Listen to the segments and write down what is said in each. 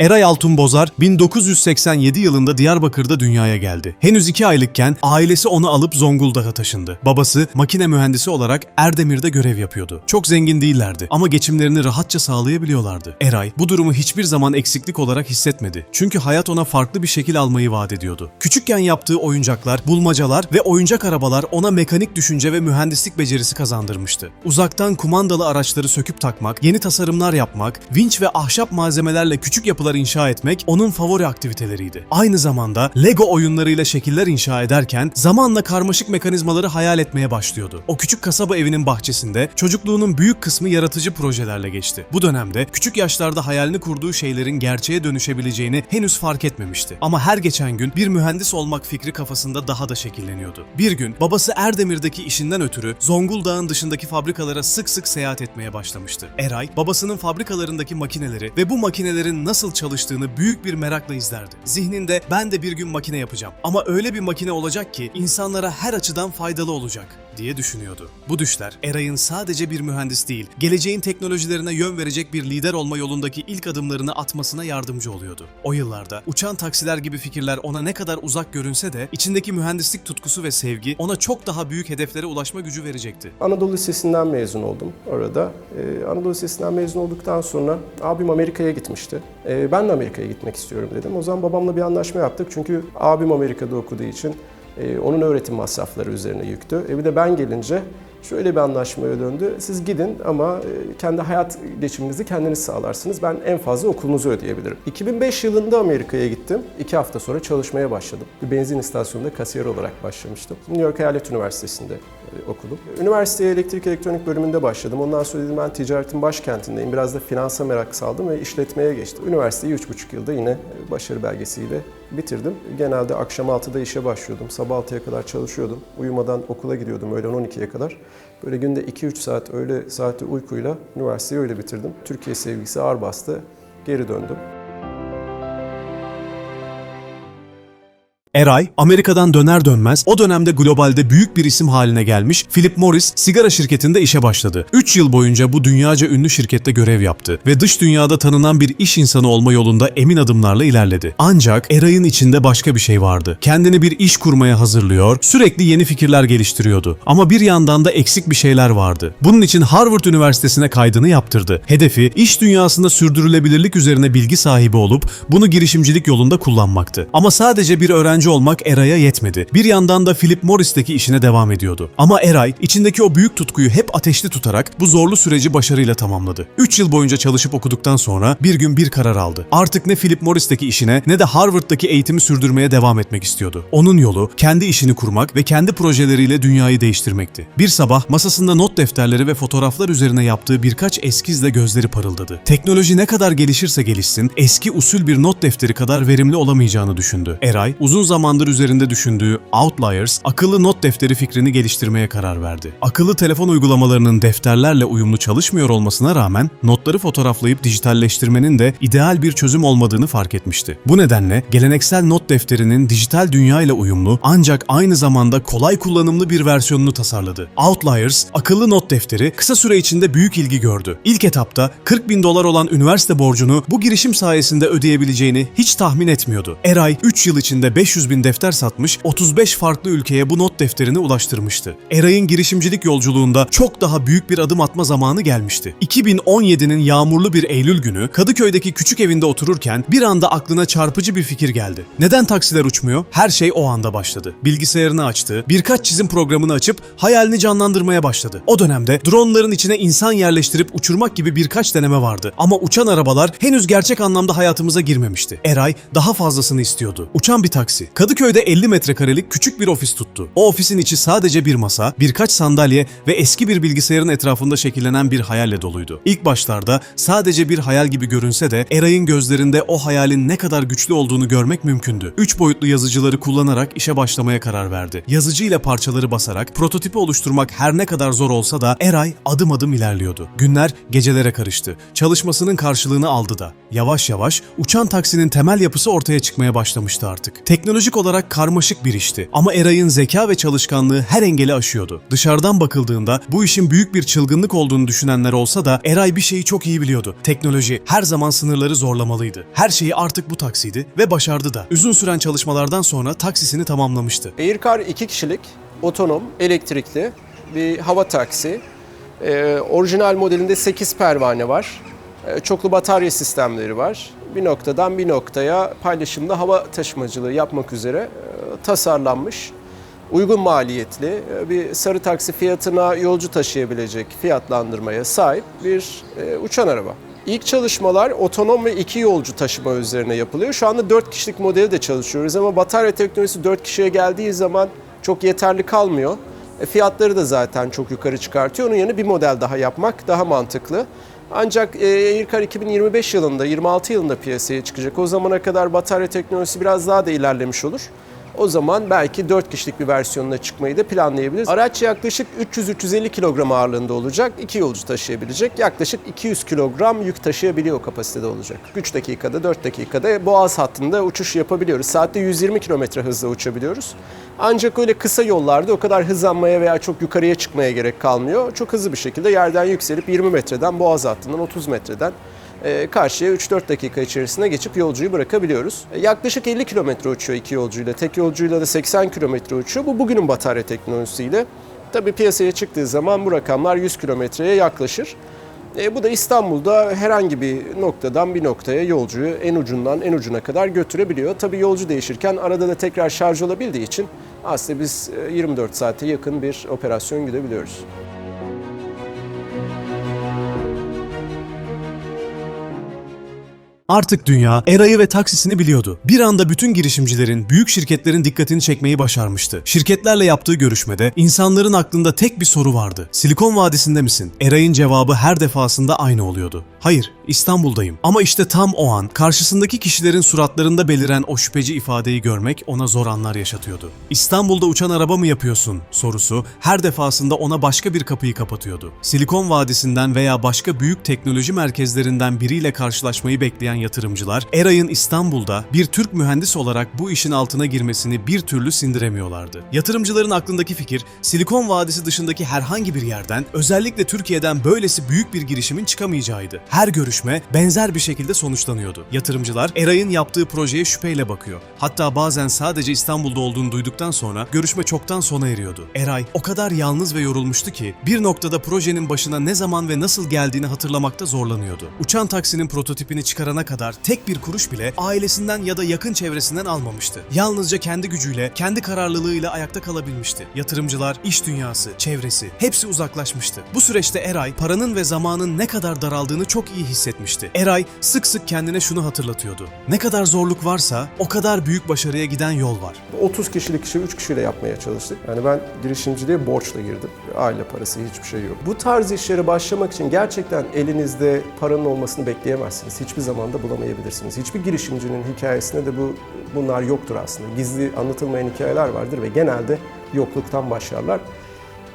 Eray Altunbozar 1987 yılında Diyarbakır'da dünyaya geldi. Henüz 2 aylıkken ailesi onu alıp Zonguldak'a taşındı. Babası makine mühendisi olarak Erdemir'de görev yapıyordu. Çok zengin değillerdi ama geçimlerini rahatça sağlayabiliyorlardı. Eray bu durumu hiçbir zaman eksiklik olarak hissetmedi. Çünkü hayat ona farklı bir şekil almayı vaat ediyordu. Küçükken yaptığı oyuncaklar, bulmacalar ve oyuncak arabalar ona mekanik düşünce ve mühendislik becerisi kazandırmıştı. Uzaktan kumandalı araçları söküp takmak, yeni tasarımlar yapmak, vinç ve ahşap malzemelerle küçük yapılar inşa etmek onun favori aktiviteleriydi. Aynı zamanda Lego oyunlarıyla şekiller inşa ederken zamanla karmaşık mekanizmaları hayal etmeye başlıyordu. O küçük kasaba evinin bahçesinde çocukluğunun büyük kısmı yaratıcı projelerle geçti. Bu dönemde küçük yaşlarda hayalini kurduğu şeylerin gerçeğe dönüşebileceğini henüz fark etmemişti. Ama her geçen gün bir mühendis olmak fikri kafasında daha da şekilleniyordu. Bir gün babası Erdemir'deki işinden ötürü Zonguldak'ın dışındaki fabrikalara sık sık seyahat etmeye başlamıştı. Eray, babasının fabrikalarındaki makineleri ve bu makinelerin nasıl çalıştığını büyük bir merakla izlerdi. Zihninde ben de bir gün makine yapacağım ama öyle bir makine olacak ki insanlara her açıdan faydalı olacak diye düşünüyordu. Bu düşler Eray'ın sadece bir mühendis değil, geleceğin teknolojilerine yön verecek bir lider olma yolundaki ilk adımlarını atmasına yardımcı oluyordu. O yıllarda uçan taksiler gibi fikirler ona ne kadar uzak görünse de içindeki mühendislik tutkusu ve sevgi ona çok daha büyük hedeflere ulaşma gücü verecekti. Anadolu Lisesi'nden mezun oldum orada. Ee, Anadolu Lisesi'nden mezun olduktan sonra abim Amerika'ya gitmişti. Ee, ben de Amerika'ya gitmek istiyorum dedim. O zaman babamla bir anlaşma yaptık. Çünkü abim Amerika'da okuduğu için e, onun öğretim masrafları üzerine yüktü. E, bir de ben gelince şöyle bir anlaşmaya döndü. Siz gidin ama e, kendi hayat geçiminizi kendiniz sağlarsınız. Ben en fazla okulunuzu ödeyebilirim. 2005 yılında Amerika'ya gittim. İki hafta sonra çalışmaya başladım. Bir benzin istasyonunda kasiyer olarak başlamıştım. New York Eyalet Üniversitesi'nde e, okudum. Üniversiteye elektrik elektronik bölümünde başladım. Ondan sonra dedim ben ticaretin başkentindeyim. Biraz da finansa merak saldım ve işletmeye geçtim. Üniversiteyi 3,5 yılda yine başarı belgesiyle bitirdim. Genelde akşam 6'da işe başlıyordum. Sabah 6'ya kadar çalışıyordum. Uyumadan okula gidiyordum öğlen 12'ye kadar. Böyle günde 2-3 saat öyle saati uykuyla üniversiteyi öyle bitirdim. Türkiye sevgisi ağır bastı. Geri döndüm. Eray, Amerika'dan döner dönmez o dönemde globalde büyük bir isim haline gelmiş Philip Morris sigara şirketinde işe başladı. 3 yıl boyunca bu dünyaca ünlü şirkette görev yaptı ve dış dünyada tanınan bir iş insanı olma yolunda emin adımlarla ilerledi. Ancak Eray'ın içinde başka bir şey vardı. Kendini bir iş kurmaya hazırlıyor, sürekli yeni fikirler geliştiriyordu. Ama bir yandan da eksik bir şeyler vardı. Bunun için Harvard Üniversitesi'ne kaydını yaptırdı. Hedefi iş dünyasında sürdürülebilirlik üzerine bilgi sahibi olup bunu girişimcilik yolunda kullanmaktı. Ama sadece bir öğrenci olmak Eray'a yetmedi. Bir yandan da Philip Morris'teki işine devam ediyordu. Ama Eray içindeki o büyük tutkuyu hep ateşli tutarak bu zorlu süreci başarıyla tamamladı. 3 yıl boyunca çalışıp okuduktan sonra bir gün bir karar aldı. Artık ne Philip Morris'teki işine ne de Harvard'daki eğitimi sürdürmeye devam etmek istiyordu. Onun yolu kendi işini kurmak ve kendi projeleriyle dünyayı değiştirmekti. Bir sabah masasında not defterleri ve fotoğraflar üzerine yaptığı birkaç eskizle gözleri parıldadı. Teknoloji ne kadar gelişirse gelişsin eski usul bir not defteri kadar verimli olamayacağını düşündü. Eray uzun zamandır üzerinde düşündüğü Outliers akıllı not defteri fikrini geliştirmeye karar verdi. Akıllı telefon uygulamalarının defterlerle uyumlu çalışmıyor olmasına rağmen notları fotoğraflayıp dijitalleştirmenin de ideal bir çözüm olmadığını fark etmişti. Bu nedenle geleneksel not defterinin dijital dünya ile uyumlu ancak aynı zamanda kolay kullanımlı bir versiyonunu tasarladı. Outliers akıllı not defteri kısa süre içinde büyük ilgi gördü. İlk etapta 40 bin dolar olan üniversite borcunu bu girişim sayesinde ödeyebileceğini hiç tahmin etmiyordu. Eray 3 yıl içinde 500 bin defter satmış, 35 farklı ülkeye bu not defterini ulaştırmıştı. Eray'ın girişimcilik yolculuğunda çok daha büyük bir adım atma zamanı gelmişti. 2017'nin yağmurlu bir Eylül günü Kadıköy'deki küçük evinde otururken bir anda aklına çarpıcı bir fikir geldi. Neden taksiler uçmuyor? Her şey o anda başladı. Bilgisayarını açtı, birkaç çizim programını açıp hayalini canlandırmaya başladı. O dönemde dronların içine insan yerleştirip uçurmak gibi birkaç deneme vardı. Ama uçan arabalar henüz gerçek anlamda hayatımıza girmemişti. Eray daha fazlasını istiyordu. Uçan bir taksi. Kadıköy'de 50 metrekarelik küçük bir ofis tuttu. O ofisin içi sadece bir masa, birkaç sandalye ve eski bir bilgisayarın etrafında şekillenen bir hayalle doluydu. İlk başlarda sadece bir hayal gibi görünse de Eray'ın gözlerinde o hayalin ne kadar güçlü olduğunu görmek mümkündü. Üç boyutlu yazıcıları kullanarak işe başlamaya karar verdi. Yazıcı ile parçaları basarak prototipi oluşturmak her ne kadar zor olsa da Eray adım adım ilerliyordu. Günler gecelere karıştı. Çalışmasının karşılığını aldı da. Yavaş yavaş uçan taksinin temel yapısı ortaya çıkmaya başlamıştı artık. Teknoloji Teknolojik olarak karmaşık bir işti ama Eray'ın zeka ve çalışkanlığı her engeli aşıyordu. Dışarıdan bakıldığında bu işin büyük bir çılgınlık olduğunu düşünenler olsa da Eray bir şeyi çok iyi biliyordu. Teknoloji her zaman sınırları zorlamalıydı. Her şeyi artık bu taksiydi ve başardı da. Uzun süren çalışmalardan sonra taksisini tamamlamıştı. Aircar 2 kişilik, otonom, elektrikli bir hava taksi. Ee, orijinal modelinde 8 pervane var. Ee, çoklu batarya sistemleri var. Bir noktadan bir noktaya paylaşımlı hava taşımacılığı yapmak üzere e, tasarlanmış. Uygun maliyetli, e, bir sarı taksi fiyatına yolcu taşıyabilecek fiyatlandırmaya sahip bir e, uçan araba. İlk çalışmalar otonom ve iki yolcu taşıma üzerine yapılıyor. Şu anda 4 kişilik modeli de çalışıyoruz ama batarya teknolojisi 4 kişiye geldiği zaman çok yeterli kalmıyor. Fiyatları da zaten çok yukarı çıkartıyor. Onun yerine bir model daha yapmak daha mantıklı. Ancak e, Aircar 2025 yılında, 26 yılında piyasaya çıkacak. O zamana kadar batarya teknolojisi biraz daha da ilerlemiş olur. O zaman belki 4 kişilik bir versiyonuna çıkmayı da planlayabiliriz. Araç yaklaşık 300-350 kilogram ağırlığında olacak. 2 yolcu taşıyabilecek. Yaklaşık 200 kilogram yük taşıyabiliyor kapasitede olacak. 3 dakikada, 4 dakikada Boğaz hattında uçuş yapabiliyoruz. Saatte 120 kilometre hızla uçabiliyoruz. Ancak öyle kısa yollarda o kadar hızlanmaya veya çok yukarıya çıkmaya gerek kalmıyor. Çok hızlı bir şekilde yerden yükselip 20 metreden Boğaz hattından 30 metreden karşıya 3-4 dakika içerisinde geçip yolcuyu bırakabiliyoruz. E, Yaklaşık 50 kilometre uçuyor iki yolcuyla, tek yolcuyla da 80 kilometre uçuyor. Bu bugünün batarya teknolojisiyle. Tabii piyasaya çıktığı zaman bu rakamlar 100 kilometreye yaklaşır. E, bu da İstanbul'da herhangi bir noktadan bir noktaya yolcuyu en ucundan en ucuna kadar götürebiliyor. Tabii yolcu değişirken arada da tekrar şarj olabildiği için aslında biz e, 24 saate yakın bir operasyon gidebiliyoruz. Artık dünya Eray'ı ve taksisini biliyordu. Bir anda bütün girişimcilerin, büyük şirketlerin dikkatini çekmeyi başarmıştı. Şirketlerle yaptığı görüşmede insanların aklında tek bir soru vardı. Silikon Vadisi'nde misin? Eray'ın cevabı her defasında aynı oluyordu. Hayır, İstanbul'dayım. Ama işte tam o an karşısındaki kişilerin suratlarında beliren o şüpheci ifadeyi görmek ona zor anlar yaşatıyordu. İstanbul'da uçan araba mı yapıyorsun sorusu her defasında ona başka bir kapıyı kapatıyordu. Silikon Vadisi'nden veya başka büyük teknoloji merkezlerinden biriyle karşılaşmayı bekleyen yatırımcılar Eray'ın İstanbul'da bir Türk mühendis olarak bu işin altına girmesini bir türlü sindiremiyorlardı. Yatırımcıların aklındaki fikir Silikon Vadisi dışındaki herhangi bir yerden özellikle Türkiye'den böylesi büyük bir girişimin çıkamayacağıydı. Her görüşme benzer bir şekilde sonuçlanıyordu. Yatırımcılar Eray'ın yaptığı projeye şüpheyle bakıyor. Hatta bazen sadece İstanbul'da olduğunu duyduktan sonra görüşme çoktan sona eriyordu. Eray o kadar yalnız ve yorulmuştu ki bir noktada projenin başına ne zaman ve nasıl geldiğini hatırlamakta zorlanıyordu. Uçan taksinin prototipini çıkarana kadar tek bir kuruş bile ailesinden ya da yakın çevresinden almamıştı. Yalnızca kendi gücüyle, kendi kararlılığıyla ayakta kalabilmişti. Yatırımcılar, iş dünyası, çevresi hepsi uzaklaşmıştı. Bu süreçte Eray paranın ve zamanın ne kadar daraldığını çok iyi hissetmişti. Eray sık sık kendine şunu hatırlatıyordu. Ne kadar zorluk varsa o kadar büyük başarıya giden yol var. 30 kişilik işi 3 kişiyle yapmaya çalıştık. Yani ben girişimciliğe borçla girdim. Aile parası hiçbir şey yok. Bu tarz işlere başlamak için gerçekten elinizde paranın olmasını bekleyemezsiniz. Hiçbir zaman da bulamayabilirsiniz. Hiçbir girişimcinin hikayesinde de bu bunlar yoktur aslında. Gizli anlatılmayan hikayeler vardır ve genelde yokluktan başlarlar.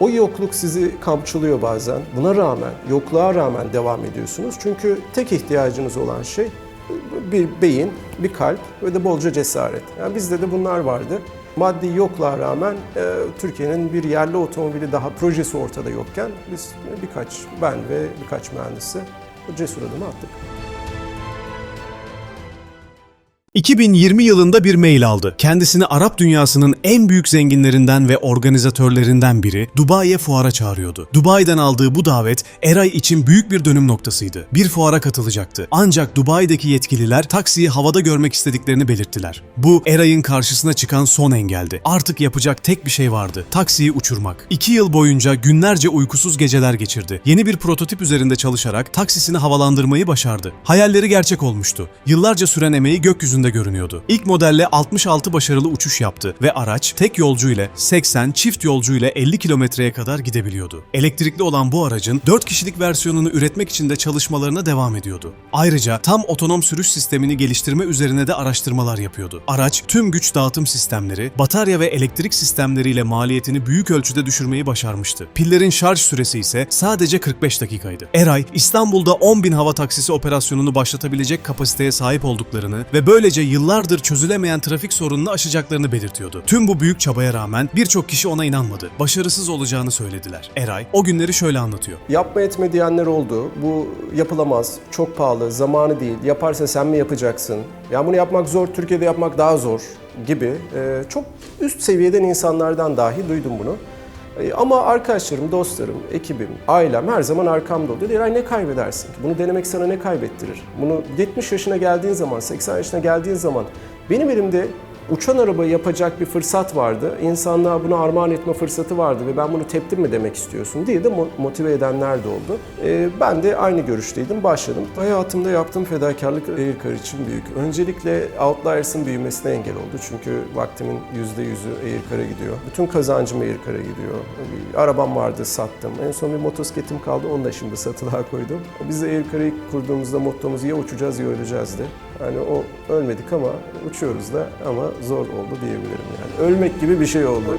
O yokluk sizi kamçılıyor bazen. Buna rağmen, yokluğa rağmen devam ediyorsunuz. Çünkü tek ihtiyacınız olan şey bir beyin, bir kalp ve de bolca cesaret. Yani bizde de bunlar vardı. Maddi yokluğa rağmen e, Türkiye'nin bir yerli otomobili daha projesi ortada yokken biz birkaç, ben ve birkaç mühendisi cesur adımı attık. 2020 yılında bir mail aldı. Kendisini Arap dünyasının en büyük zenginlerinden ve organizatörlerinden biri Dubai'ye fuara çağırıyordu. Dubai'den aldığı bu davet Eray için büyük bir dönüm noktasıydı. Bir fuara katılacaktı. Ancak Dubai'deki yetkililer taksiyi havada görmek istediklerini belirttiler. Bu Eray'ın karşısına çıkan son engeldi. Artık yapacak tek bir şey vardı. Taksiyi uçurmak. İki yıl boyunca günlerce uykusuz geceler geçirdi. Yeni bir prototip üzerinde çalışarak taksisini havalandırmayı başardı. Hayalleri gerçek olmuştu. Yıllarca süren emeği gökyüzünde görünüyordu. İlk modelle 66 başarılı uçuş yaptı ve araç tek yolcu ile 80, çift yolcu ile 50 kilometreye kadar gidebiliyordu. Elektrikli olan bu aracın 4 kişilik versiyonunu üretmek için de çalışmalarına devam ediyordu. Ayrıca tam otonom sürüş sistemini geliştirme üzerine de araştırmalar yapıyordu. Araç tüm güç dağıtım sistemleri, batarya ve elektrik sistemleriyle maliyetini büyük ölçüde düşürmeyi başarmıştı. Pillerin şarj süresi ise sadece 45 dakikaydı. Eray, İstanbul'da 10 bin hava taksisi operasyonunu başlatabilecek kapasiteye sahip olduklarını ve böylece böylece yıllardır çözülemeyen trafik sorununu aşacaklarını belirtiyordu. Tüm bu büyük çabaya rağmen birçok kişi ona inanmadı. Başarısız olacağını söylediler. Eray o günleri şöyle anlatıyor. Yapma etme diyenler oldu. Bu yapılamaz, çok pahalı, zamanı değil. Yaparsa sen mi yapacaksın? Ya bunu yapmak zor, Türkiye'de yapmak daha zor gibi e, çok üst seviyeden insanlardan dahi duydum bunu. E, Ama arkadaşlarım, dostlarım, ekibim, ailem her zaman arkamda. Dediler "Ay ne kaybedersin ki? Bunu denemek sana ne kaybettirir? Bunu 70 yaşına geldiğin zaman, 80 yaşına geldiğin zaman benim elimde uçan arabayı yapacak bir fırsat vardı. İnsanlığa bunu armağan etme fırsatı vardı ve ben bunu teptim mi demek istiyorsun diye de mo- motive edenler de oldu. Ee, ben de aynı görüşteydim, başladım. Hayatımda yaptığım fedakarlık Aircar için büyük. Öncelikle Outliers'ın büyümesine engel oldu. Çünkü vaktimin %100'ü Aircar'a gidiyor. Bütün kazancım Aircar'a gidiyor. Bir arabam vardı, sattım. En son bir motosikletim kaldı, onu da şimdi satılığa koydum. Biz Aircar'ı kurduğumuzda mottomuz ya uçacağız ya öleceğizdi. Yani o ölmedik ama uçuyoruz da ama zor oldu diyebilirim yani. Ölmek gibi bir şey oldu.